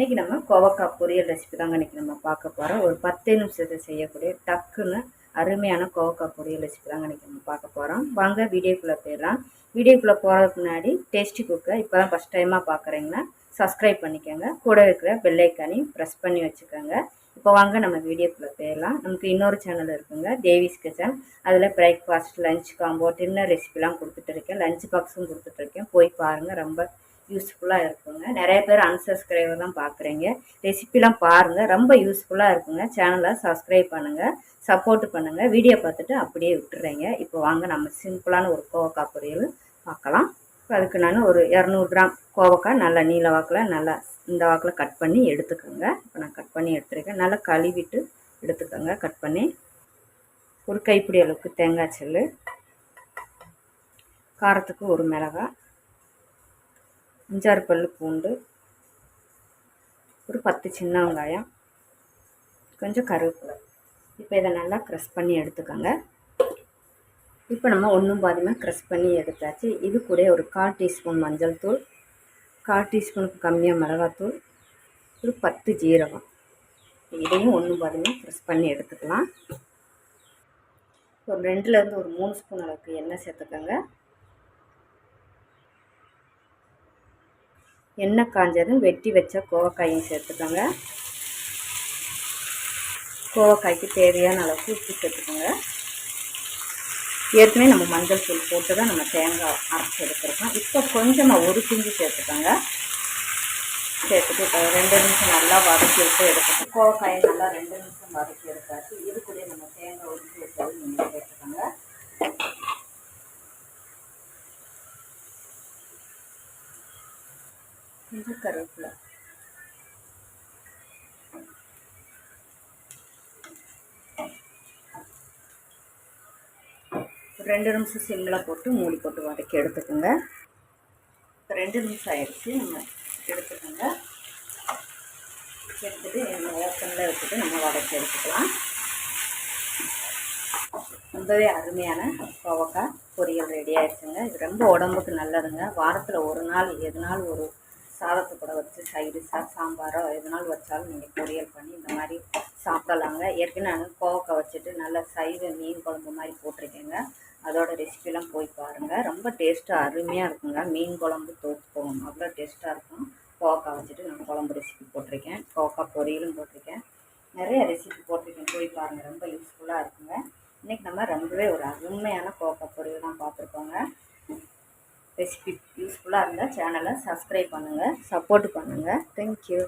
இன்றைக்கி நம்ம கோவக்காய் பொரியல் ரெசிபி தாங்க இன்றைக்கி நம்ம பார்க்க போகிறோம் ஒரு பத்து நிமிஷத்தை செய்யக்கூடிய டக்குன்னு அருமையான கோவக்காய் பொரியல் ரெசிபி தாங்க இன்றைக்கி நம்ம பார்க்க போகிறோம் வாங்க வீடியோக்குள்ளே போயிடலாம். வீடியோக்குள்ளே போகிறதுக்கு முன்னாடி டேஸ்டி குக்கை இப்போ தான் ஃபஸ்ட் டைமாக பார்க்குறீங்கன்னா சப்ஸ்கிரைப் பண்ணிக்கோங்க. கூட இருக்கிற பெல்லைக்கானையும் ப்ரெஸ் பண்ணி வச்சுக்கோங்க. இப்போ வாங்க நம்ம வீடியோக்குள்ளே போயிடலாம். நமக்கு இன்னொரு சேனல் இருக்குங்க தேவிஸ் கிச்சன் அதில் பிரேக்ஃபாஸ்ட் லஞ்ச் காம்போ டின்னர் ரெசிபிலாம் கொடுத்துட்டு இருக்கேன். லஞ்ச் பாக்ஸும் கொடுத்துட்ருக்கேன் போய் பாருங்கள் ரொம்ப யூஸ்ஃபுல்லாக இருக்குங்க. நிறைய பேர் அன்சப்ஸ்கிரைபர் தான் பார்க்குறீங்க ரெசிபிலாம் பாருங்கள் ரொம்ப யூஸ்ஃபுல்லாக இருக்குங்க. சேனலை சப்ஸ்கிரைப் பண்ணுங்கள் சப்போர்ட் பண்ணுங்கள் வீடியோ பார்த்துட்டு அப்படியே விட்டுறீங்க. இப்போ வாங்க நம்ம சிம்பிளான ஒரு கோவக்காய் பொரியல் பார்க்கலாம். இப்போ அதுக்கு நான் ஒரு இரநூறு கிராம் கோவக்காய் நல்லா நீல வாக்கில் நல்லா இந்த வாக்கில் கட் பண்ணி எடுத்துக்கோங்க. இப்போ நான் கட் பண்ணி எடுத்துருக்கேன். நல்லா கழுவிட்டு எடுத்துக்கோங்க. கட் பண்ணி ஒரு கைப்பிடி அளவுக்கு தேங்காய் செல்லு காரத்துக்கு ஒரு மிளகாய் அஞ்சாறு பல் பூண்டு ஒரு பத்து சின்ன வெங்காயம் கொஞ்சம் கருவேப்பிலை. இப்போ இதை நல்லா க்ரஷ் பண்ணி எடுத்துக்கோங்க. இப்போ நம்ம ஒன்றும் பாதியுமே க்ரஷ் பண்ணி எடுத்தாச்சு. இது கூட ஒரு கால் டீஸ்பூன் மஞ்சள் தூள் கால் டீஸ்பூனுக்கு கம்மியாக மிளகாத்தூள் ஒரு பத்து ஜீரகம். இதையும் ஒன்றும் பாதியமாக க்ரஷ் பண்ணி எடுத்துக்கலாம். ஒரு ரெண்டுலேருந்து ஒரு மூணு ஸ்பூன் அளவுக்கு எண்ணெய் சேர்த்துக்கோங்க. எண்ணெய் காஞ்சதும் வெட்டி வச்ச கோவக்காயும் சேர்த்துக்கோங்க. கோவக்காய்க்கு தேவையான அளவுக்கு உப்பு சேர்த்துக்கோங்க. ஏற்கனவே நம்ம மஞ்சள் தூள் போட்டு தான் நம்ம தேங்காய் அரைச்சி எடுத்துருக்கோம். இப்போ கொஞ்சமாக ஒரு பிஞ்சு சேர்த்துக்கோங்க. சேர்த்துட்டு இப்போ ரெண்டு நிமிஷம் நல்லா வதக்கி விட்டு எடுத்துக்கோங்க. கோவக்காயை நல்லா ரெண்டு நிமிஷம் வதக்கி எடுத்தாச்சு. இது கூட நம்ம தேங்காய் உரிச்சு வச்சாலும் நீங்கள் சேர்த்துக்கோங்க கொஞ்சம் கருவேப்பிலை. ரெண்டு நிமிஷம் சிம்மில் போட்டு மூடி போட்டு வதக்கி எடுத்துக்கோங்க. ரெண்டு நிமிஷம் ஆயிடுச்சு நம்ம எடுத்துக்கோங்க. எடுத்துட்டு ஓப்பனில் வச்சுட்டு நம்ம வதக்கி எடுத்துக்கலாம். ரொம்பவே அருமையான கோவக்காய் பொரியல் ரெடி ஆயிடுச்சுங்க. இது ரொம்ப உடம்புக்கு நல்லதுங்க. வாரத்தில் ஒரு நாள் எதுனாலும் ஒரு சாதத்தை கூட வச்சு சைடு சா சாம்பாரோ எதனால் வச்சாலும் நீங்கள் பொரியல் பண்ணி இந்த மாதிரி சாப்பிடலாங்க. ஏற்கனவே நான் கோவக்காய் வச்சுட்டு நல்லா சைவ மீன் குழம்பு மாதிரி போட்டிருக்கேங்க. அதோட ரெசிபிலாம் போய் பாருங்கள் ரொம்ப டேஸ்ட்டாக அருமையாக இருக்குங்க. மீன் குழம்பு தோற்று போகணும் அவ்வளோ டேஸ்ட்டாக இருக்கும். கோவக்காய் வச்சுட்டு நான் குழம்பு ரெசிபி போட்டிருக்கேன். கோவக்காய் பொரியலும் போட்டிருக்கேன். நிறைய ரெசிபி போட்டிருக்கேன். போய் பாருங்கள் ரொம்ப யூஸ்ஃபுல்லாக இருக்குங்க. இன்றைக்கி நம்ம ரொம்பவே ஒரு அருமையான கோவக்காய் பொரியல் தான் பார்த்துருக்கோங்க. ரெசிபி யூஸ்ஃபுல்லாக இருந்தால் சேனலை சப்ஸ்கிரைப் பண்ணுங்கள் சப்போர்ட் பண்ணுங்கள் தேங்க்யூ